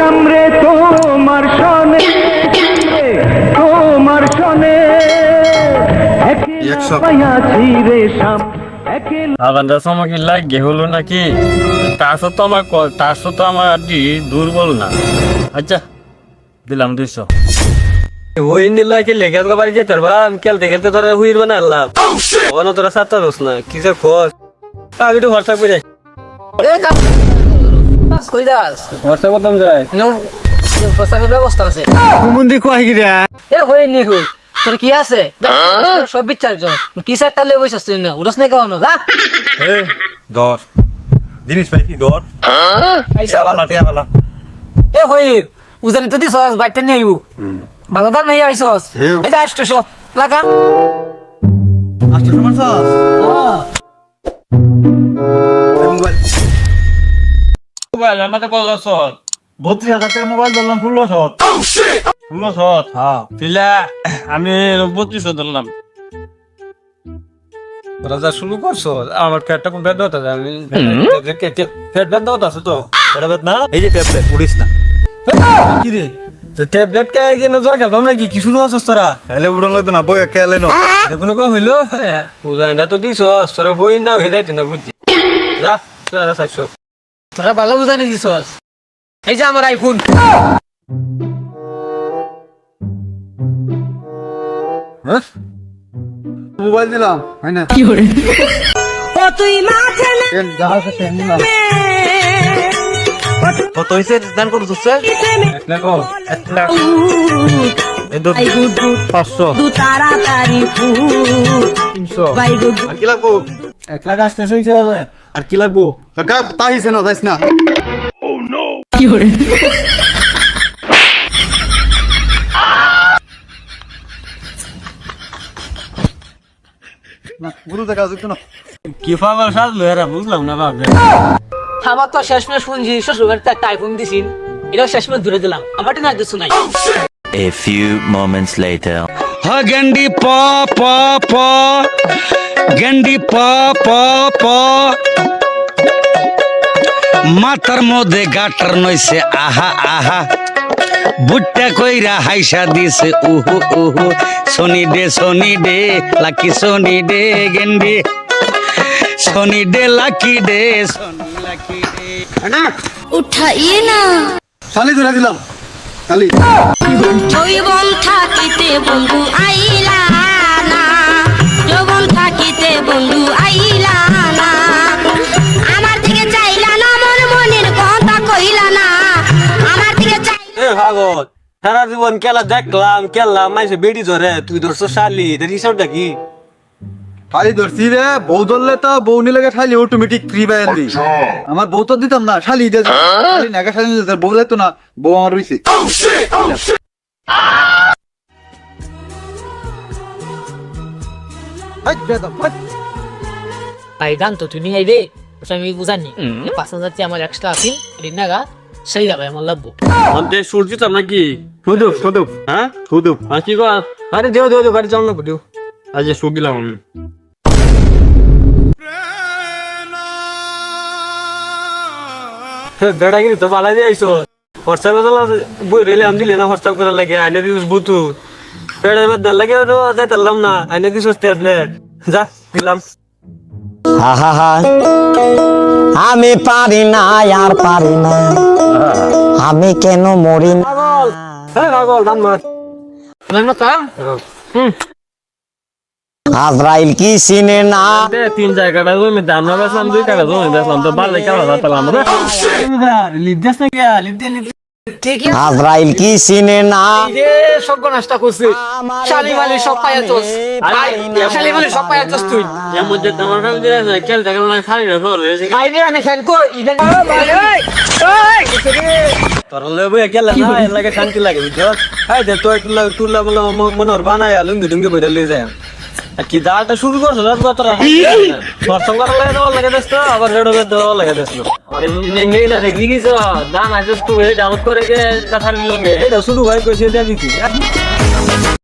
সামরে তোমার সনে তোমার সনে। আলাদা সময় লাগে হলো নাকি? তার তো আমার ক- তার তো আমার আর দুর্বল না। আচ্ছা দিলাম দুইশো। ওই নিলা কি লেগে তো বাড়ি যেতে পারবা আমি খেলতে খেলতে তোরা হুইর বানালাম ওখানে তোরা সাতটা দোষ না কিসের খোঁজ? আমি একটু হোয়াটসঅ্যাপ করে যাই কই যাস হোয়াটসঅ্যাপ করতাম যাই প্রস্তাবের ব্যবস্থা আছে। কয় এ হয়ে নি হই তোর কি আছে? সব বিচার জ কি সারটা লই বসছিস তুই না উড়স না কেন? যা। দর জিনিস পাইছি দর চালা টিয়া বালা এ হই উজানি তো দিস বাইতে নিয়ে আইবো। ভালো দাম নেই আইসস এই যা সব লাগা। সাস মোবাইল আমাদের শত বত্রিশ হাজার টাকা মোবাইল ধরলাম ষোলো শত ষোলো শত হ্যাঁ। পিলা আমি বত্রিশশো ধরলাম। যা শুরু করছ আমার পেটটা কোন পেট দাও আমি পেট পেট দাও আছে তো। এটা বেদ না? এই যে ট্যাবলেট উড়িস না। কি রে? তো ট্যাবলেট কে কেন খেলাম নাকি কি শুরু আছিস তোরা? তাহলে উড়ন লাগতো না বই খেলে নো দেখুন কো হইল? তো দিছ তোরা বই না যাইতে না বুঝছি যা তোরা সাইছো তোরা ভালো উজানি দিছস। এই যে আমার আইফোন মোবাইল দিলাম হয় না? কি ও তুই কত দান করছ দেখো পাঁচশো। তাড়াতাড়ি তিনশো। আর কি লাগবো? এক লাখ আসতে শুনছে আর কি লাগবো? তাইছে না যাইস না। কি করে গুরু দেখা যাচ্ছে না। কি পাগল সাজলো এরা বুঝলাম না বাপ আমার তো শেষমেশ শুনছি শ্বশুর একটা আইফোন দিছিন এটাও শেষমেশ ধরে দিলাম। আমার না দিচ্ছ নাই A few moments later. গেন্ডি প প প। গেন্ডি প প প। মাথার মধ্যে গাটার নইছে আহা আহা। বুটটা কইরা হাইসা দিছে উহু উহু। সনি ডে সনি ডে লাকি সনি ডে গেন্ডি। সনি ডে লাকি ডে সনি লাকি ডে উঠাইয়ে না। শালি ধরে দিলাম। শালি। যৌবন থাকিতে বন্ধু আইলা না। যৌবন থাকিতে বন্ধু আইলা না। আমার দিকে চাইলা না মন মনের কথা কইলা না। আমার দিকে চাই এ সারা জীবন খেলা দেখলাম খেললাম মাইসে বেড়ি ধরে। তুই ধরছো শালি এটার হিসাবটা কি? শালি ধরছি রে বউ ধরলে তো বউ নিলে শালি অটোমেটিক ফ্রি বাই দি আমার বউ তো দিতাম না শালি দে শালি নাকা শালি বউ দিত না বউ আমার রইছে। তো নিয়ে আইবে আমি বুঝানি পাঁচ হাজার আমার এক্সট্রা আছি রিনাগা সেই যাবে আমার লাগবো আমি সূর্য তো নাকি সুদুপ সুদুপ হ্যাঁ সুদুপ আর কি কর আরে দেও দেও দেও গাড়ি চাল না দেও আজ সুগিলাম আমি বেড়া কিন্তু তো পালাই দিয়ে আইসো হোয়াটসঅ্যাপ করে বই রেলে আমি দিলে না হোয়াটসঅ্যাপ করে লাগে আইনে দিস বুতু এবার দেড় লাগে যাইতাম না আইনে দিস ট্যাবলেট যা দিলাম। আহা আমি পারি না আর পারি না। আমি কেন মরি না? পাগল। হ্যাঁ পাগল দাম মার না তা? আজরাইল কি চিনে না? দে তিন জায়গাটা জমি দাম না বেসলাম দুই টাকা জমি বেসলাম তো টাকা হাজার পেলাম ঠিকই আজরাইল কি চিনে না? সব নষ্ট করছে। শালি মালি সব পায়া তোস। শালি মালি সব পায়া তোস তুই। এর মধ্যে তোমার আছে খেল দেখলাম না খালি না সর আইনে আনে খেল কো ইদেন তোর না লাগে শান্তি লাগে বুঝছ? হাই দে তোর তুলা তুলা বলে মনোর বানায় লুঙ্গি লয়ে যায়। কি দালটা শুরু করছ? না কত রা সরসম করার লাগে দেওয়ার লাগে দেশ আবার রেডো দেওয়ার লাগে দেশ না দেখবি কিছু দাম আছে তুই ডাউট করে গে কথা নিলঙ্গে এটা শুরু হয় কইছে দেয়া দিছি